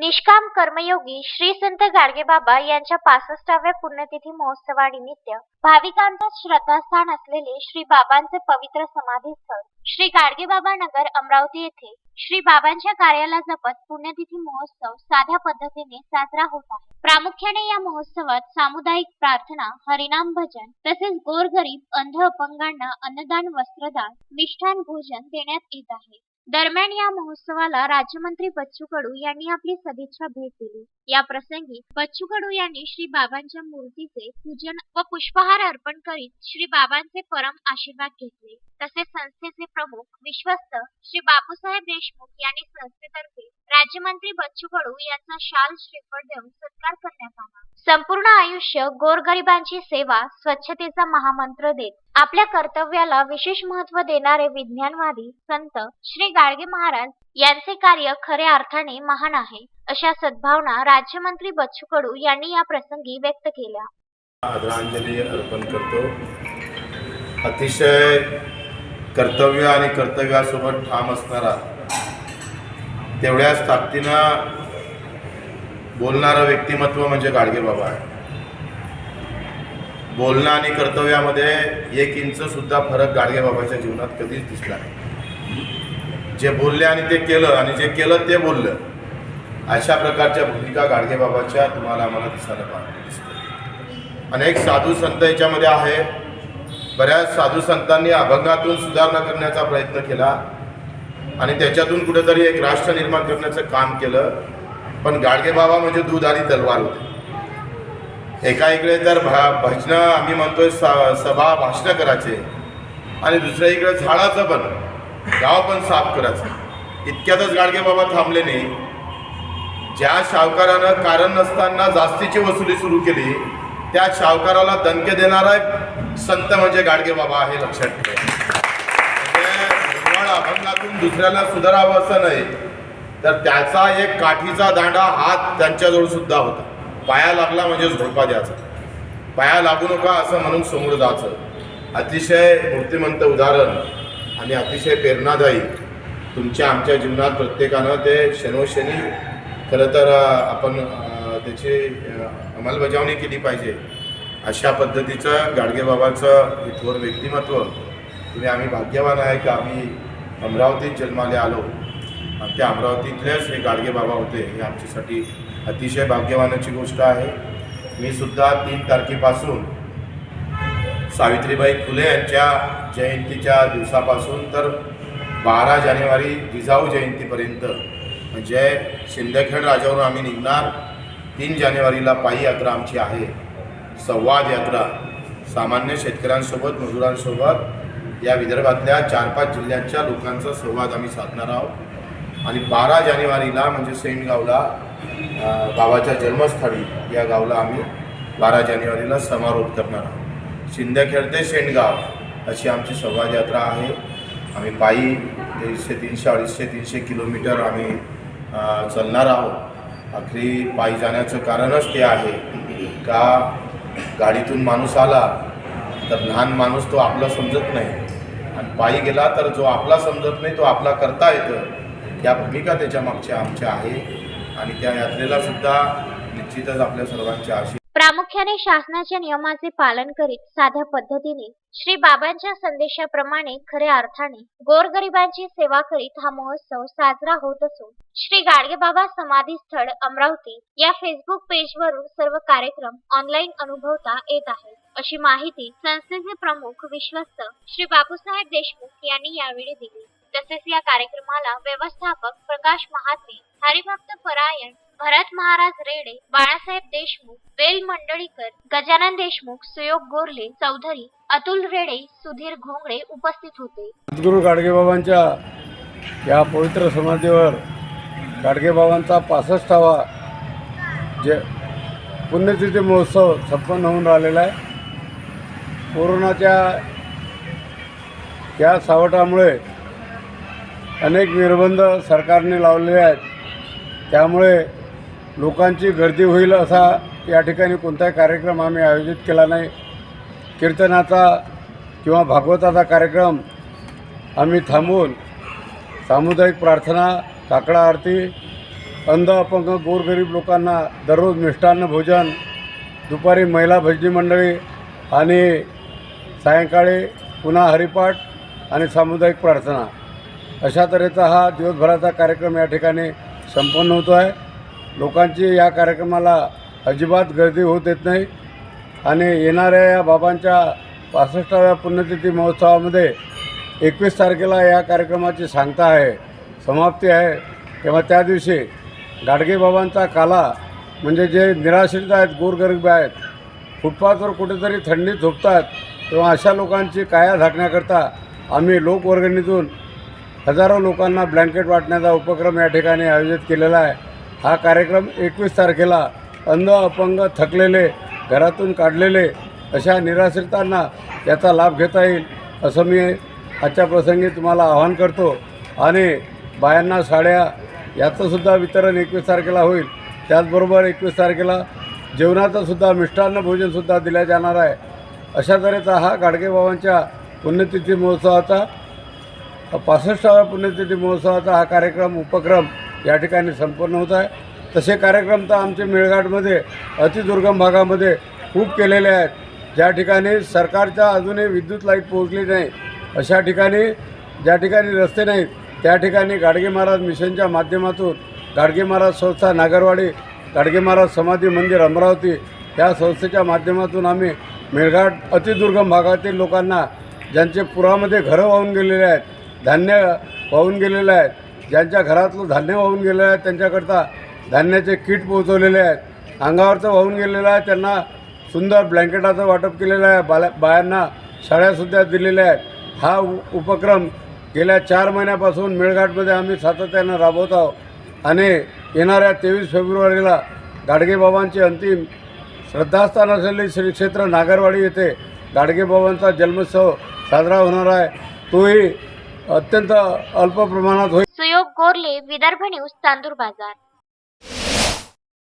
निष्काम कर्मयोगी श्री संत गाडगेबाबा यांच्या पासष्टाव्या पुण्यतिथी महोत्सवानिमित्त भाविकांचं श्रद्धास्थान असलेले श्री बाबांचे पवित्र समाधीस्थळ श्री गाडगेबाबा नगर अमरावती येथे श्री बाबांच्या कार्याला जपत पुण्यतिथी महोत्सव साध्या पद्धतीने साजरा होत आहे. प्रामुख्याने या महोत्सवात सामुदायिक प्रार्थना हरिनाम भजन तसेच गोरगरीब अंध अपंगांना अन्नदान वस्त्रदान मिष्ठान भोजन देण्यात येत आहे. दरम्यान या महोत्सवाला राज्यमंत्री बच्चू कडू यांनी आपली सदिच्छा भेट दिली. या प्रसंगी बच्चू कडू यांनी श्री बाबांच्या मूर्तीचे पूजन व पुष्पहार अर्पण करीत श्री बाबांचे परम आशीर्वाद घेतले. तसेच संस्थेचे प्रमुख विश्वस्त श्री बापूसाहेब देशमुख यांनी संस्थेतर्फे राज्यमंत्री बच्चू कडू यांचा शाल श्रीफळ देऊन सत्कार करण्यात आला. संपूर्ण आयुष्य गोरगरिबांची सेवा स्वच्छतेचा महामंत्र देत आपल्या कर्तव्याला विशेष महत्त्व देणारे विज्ञानवादी संत श्री गाडगे महाराज यांचे कार्य खऱ्या अर्थाने महान आहे अशा सद्भावना राज्यमंत्री बच्चू कडू यांनी या प्रसंगी व्यक्त केल्या. आदरांजली अर्पण करतो. अतिशय कर्तव्य आणि कर्तव्यासोबत ठाम असणारा तेवढ्याच ताकदीनं बोलणारं व्यक्तिमत्व म्हणजे गाडगे बाबा आहे. बोलणं आणि कर्तव्यामध्ये एक इंच सुद्धा फरक गाडगे बाबाच्या जीवनात कधीच दिसला नाही. जे बोलले आणि ते केलं आणि जे केलं ते बोललं अशा प्रकारच्या भूमिका गाडगे बाबाच्या तुम्हाला आम्हाला दिसायला पाहिजे दिसतात. अनेक साधू संत याच्यामध्ये आहे. बऱ्याच साधू संतांनी अभंगातून सुधारणा करण्याचा प्रयत्न केला आणि त्याच्यातून कुठेतरी एक राष्ट्र निर्माण करण्याचं काम केलं. पण गाडगे बाबा म्हणजे दूध आणि तलवार होते. एका इकडे तर भा भजनं आम्ही म्हणतोय सा सभा भाषणं करायचे. आणि दुसऱ्या इकडे झाडाचं पण गाव पण साफ करायचं. इतक्यातच गाडगे बाबा थांबले नाही. ज्या सावकारानं कारण नसताना जास्तीची वसुली सुरू केली त्या सावकाराला दणके देणारा एक संत म्हणजे गाडगे बाबा हे लक्षात ठेवा. म्हणजे अभंगातून दुसऱ्याला सुधारावं असं नाही तर त्याचा एक काठीचा दांडा हात त्यांच्याजवळ सुद्धा होता. पाया लागला म्हणजे झोडपा द्यायचा. पाया लागू नका असं म्हणून समोर जायचं. अतिशय मूर्तिमंत उदाहरण आणि अतिशय प्रेरणादायी. तुमच्या आमच्या जीवनात प्रत्येकानं ते क्षणोक्षणी खरं तर आपण त्याची अंमलबजावणी केली पाहिजे. अशा पद्धतीचं गाडगेबाबाचं थोर व्यक्तिमत्व. तुम्ही आम्ही भाग्यवान आहे की? आम्ही अमरावतीत जन्माला आलो. आणि त्या अमरावतीतलेच हे गाडगेबाबा होते हे आमच्यासाठी अतिशय भाग्यवानाची गोष्ट आहे. मी सुद्धा तीन तारखेपासून सावित्रीबाई फुले यांच्या जयंतीच्या दिवसापासून तर बारा जानेवारी जिजाऊ जयंतीपर्यंत म्हणजे शिंदखेड राजावरून आम्ही निघणार तीन जानेवारीला पायी यात्रा आमची आहे. संवाद यात्रा सामान्य शेतकऱ्यांसोबत मजुरांसोबत या विदर्भातल्या चार पाच जिल्ह्यांच्या लोकांचा संवाद आम्ही साधणार आहोत. आणि बारा जानेवारीला म्हणजे सेंटगावला गावाच्या बाबाच्या जन्मस्थळी या गावला आम्ही बारा जानेवारीला समारोप करणार आहोत. शिंदखेड ते शेंडगाव अशी आमची संवाद यात्रा आहे. आम्ही पायी दीडशे तीनशे अडीचशे तीनशे किलोमीटर आम्ही चालणार आहोत. आखरी पायी जाण्याचं कारणच ते आहे का गाडीतून माणूस आला तर लहान माणूस तो आपला समजत नाही. आणि पायी गेला तर जो आपला समजत नाही तो आपला करता येतं. या भूमिका त्याच्या मागच्या आमच्या आहे. आणि त्या यात्रेला सुद्धा निश्चितच आपल्या सर्वांच्या आशी प्रामुख्याने शासनाच्या नियमाचे पालन करीत साध्या पद्धतीने श्री बाबांच्या संदेशाप्रमाणे खऱ्या अर्थाने गोरगरिबांची सेवा करीत हा महोत्सव साजरा होत असून श्री गाडगेबाबा समाधी स्थळ अमरावती या फेसबुक पेज वरून सर्व कार्यक्रम ऑनलाईन अनुभवता येत आहेत. अशी माहिती संस्थेचे प्रमुख विश्वस्त श्री बापूसाहेब देशमुख यांनी यावेळी दिली. तसेच या कार्यक्रमाला व्यवस्थापक प्रकाश महात्मे हरिभक्त परायण भरत महाराज रेडे बाळासाहेब देशमुख वेल मंडळीकर गजानन देशमुख सुयोग गोरले चौधरी अतुल रेडे सुधीर घोंगडे उपस्थित होते. सद्गुरू गाडगेबाबांच्या या पवित्र समाधीवर गाडगेबाबांचा पासष्टावा जे पुण्यतिथी महोत्सव संपन्न होऊन राहिलेला आहे. कोरोनाच्या या सावटामुळे अनेक निर्बंध सरकारने लावलेले आहेत. त्यामुळे लोकांची गर्दी होईल असा या ठिकाणी कोणताही कार्यक्रम आम्ही आयोजित केला नाही. कीर्तनाचा किंवा भागवताचा कार्यक्रम आम्ही थांबवून सामुदायिक प्रार्थना काकडा आरती अंध अपंग गोरगरीब लोकांना दररोज मिष्टान्न भोजन दुपारी महिला भजनी मंडळी आणि सायंकाळी पुन्हा हरिपाठ आणि सामुदायिक प्रार्थना. अशा तऱ्हेचा हा दिवसभराचा कार्यक्रम या ठिकाणी संपन्न होतो आहे लोकांची या कार्यक्रमाला अजिबात गर्दी होत येत नाही. आणि येणाऱ्या या बाबांच्या पासष्टाव्या पुण्यतिथी महोत्सवामध्ये एकवीस तारखेला या कार्यक्रमाची सांगता आहे समाप्ती आहे. तेव्हा त्या दिवशी गाडगेबाबांचा काला म्हणजे जे निराश्रित आहेत गोरगरीब आहेत फुटपाथवर कुठेतरी थंडी झोपतात तेव्हा अशा लोकांची काया झाकण्याकरता आम्ही लोकवर्गणीतून हजारो लोकांना ब्लँकेट वाटण्याचा उपक्रम या ठिकाणी आयोजित केलेला आहे. हा कार्यक्रम एकवीस तारखेला अंध अपंग थकलेले घरातून काढलेले अशा निराश्रितांना याचा लाभ घेता येईल असं मी आजच्या प्रसंगी तुम्हाला आवाहन करतो. आणि बायांना साड्या याचंसुद्धा वितरण एकवीस तारखेला होईल. त्याचबरोबर एकवीस तारखेला जेवणाचंसुद्धा मिष्टान्न भोजनसुद्धा दिल्या जाणार आहे. अशा तऱ्हेचा हा गाडगेबाबांच्या पुण्यतिथी महोत्सवाचा पासष्टाव्या पुण्यतिथी महोत्सवाचा हा कार्यक्रम उपक्रम या ठिकाणी संपन्न होत आहे. तसे कार्यक्रम तर आमचे मेळघाटमध्ये अतिदुर्गम भागामध्ये खूप केलेले आहेत. ज्या ठिकाणी सरकारच्या अजूनही विद्युत लाइट पोहोचली नाही अशा ठिकाणी ज्या ठिकाणी रस्ते नाहीत त्या ठिकाणी गाडगे महाराज मिशनच्या माध्यमातून गाडगे महाराज संस्था नागरवाडी गाडगे महाराज समाधी मंदिर अमरावती या संस्थेच्या माध्यमातून आम्ही मेळघाट अतिदुर्गम भागातील लोकांना ज्यांचे पुरामध्ये घरं वाहून गेलेले आहेत धान्य वाहून गेलेलं आहे ज्यांच्या घरातलं धान्य वाहून गेलेलं आहे त्यांच्याकरता धान्याचे किट पोहोचवलेले आहेत. अंगावरचं वाहून गेलेलं आहे त्यांना सुंदर ब्लँकेटाचं वाटप केलेलं आहे. बाला बायांना शाळ्यासुद्धा दिलेल्या आहेत. हा उपक्रम गेल्या चार महिन्यापासून मेळघाटमध्ये आम्ही सातत्यानं राबवत आहोत. आणि येणाऱ्या तेवीस फेब्रुवारीला गाडगेबाबांचे अंतिम श्रद्धास्थान असलेले श्री क्षेत्र नागरवाडी येथे गाडगेबाबांचा जन्मोत्सव साजरा होणार आहे. तोही अत्यंत अल्प प्रमाणात होईल. सुयोग गोरले विदर्भ न्यूज चांदूर बाजार.